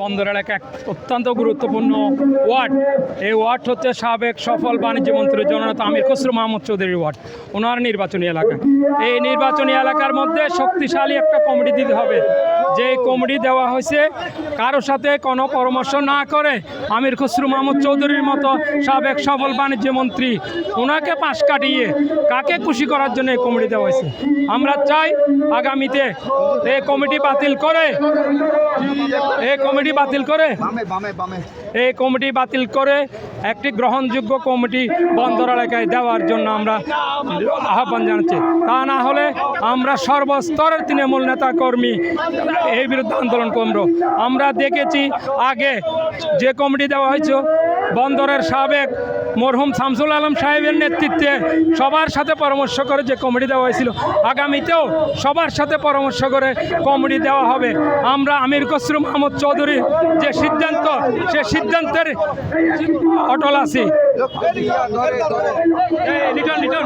বন্দর এক এক অত্যন্ত গুরুত্বপূর্ণ ওয়ার্ড। এই ওয়ার্ড হচ্ছে সাবেক সফল বাণিজ্য মন্ত্রী জননেতা আমির খসরু মাহমুদ চৌধুরীর ওয়ার্ড। ওনার নির্বাচনী এলাকা। এই নির্বাচনী এলাকার মধ্যে শক্তিশালী একটা কমিটি দিতে হবে। যে কমিটি দেওয়া হয়েছে, কারও সাথে কোনো পরামর্শ না করে আমির খসরু মাহমুদ চৌধুরীর মতো সাবেক সফল বাণিজ্য মন্ত্রী ওনাকে পাশ কাটিয়ে কাকে খুশি করার জন্য এই কমিটি দেওয়া হয়েছে? আমরা চাই আগামীতে এই কমিটি বাতিল করে, এই কমিটি বাতিল করে, এই কমিটি বাতিল করে একটি গ্রহণযোগ্য কমিটি বন্দর এলাকায় দেওয়ার জন্য আমরা আহ্বান জানাচ্ছি। তা না হলে আমরা সর্বস্তরের তৃণমূল নেতা কর্মী এই বিরুদ্ধে আন্দোলন করব আমরা দেখেছি আগে যে কমিটি দেওয়া হয়েছে বন্দরের সাবেক মরহুম শামসুল আলম সাহেবের নেতৃত্বে সবার সাথে পরামর্শ করে যে কমিটি দেওয়া হয়েছিল, আগামীতেও সবার সাথে পরামর্শ করে কমিটি দেওয়া হবে। আমরা আমির খসরু মাহমুদ চৌধুরীর যে সিদ্ধান্ত, সে সিদ্ধান্তের অটল আছি। লিটন লিটন